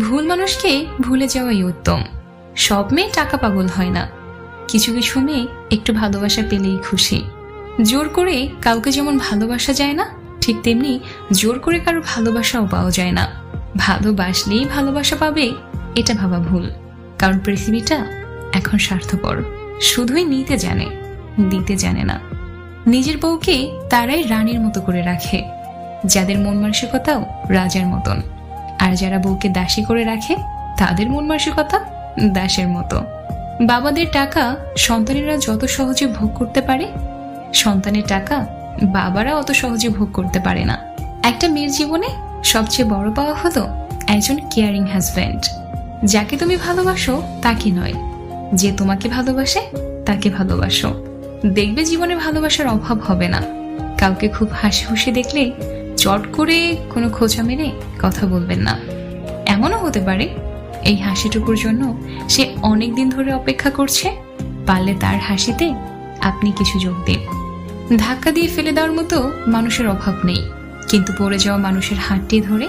ভুল মানুষকে ভুলে যাওয়াই উত্তম। সব মেয়ে টাকা পাগল হয় না। কিছু কিছু মেয়ে একটু ভালোবাসা পেলেই খুশি। জোর করে কাউকে যেমন ভালোবাসা যায় না, ঠিক তেমনি জোর করে কারও ভালোবাসাও পাওয়া যায় না। ভালোবাসলেই ভালোবাসা পাবে, এটা ভাবা ভুল। কারণ পৃথিবীটা এখন স্বার্থপর। শুধুই নিতে জানে, দিতে জানে না। নিজের বউকে তারাই রানীর মতো করে রাখে। যাদের মন মানসিকতাও রাজার মতন। আর যারা বউকে দাসী করে রাখে, তাদের মন মানসিকতা দাসের মতো। বাবাদের টাকা সন্তানেরা যত সহজে ভোগ করতে পারে, সন্তানের টাকা বাবারা অত সহজে ভোগ করতে পারে না। একটা মেয়ের জীবনে সবচেয়ে বড় পাওয়া হলো একজন কেয়ারিং হাজব্যান্ড যাকে তুমি ভালোবাসো, তাকে নয়। যে তোমাকে ভালোবাসে, তাকে ভালোবাসো। দেখবে জীবনে ভালোবাসার অভাব হবে না। কাউকে খুব হাসি খুশি দেখলে চট করে কোনো খোঁচা মেরে কথা বলবেন না। এমনও হতে পারে এই হাসিটুকুর জন্য সে অনেক দিন ধরে অপেক্ষা করছে, পারলে তার হাসিতে আপনি কিছু যোগ দিন। ধাক্কা দিয়ে ফেলে দেওয়ার মতো মানুষের অভাব নেই, কিন্তু পড়ে যাওয়া মানুষের হাতটি ধরে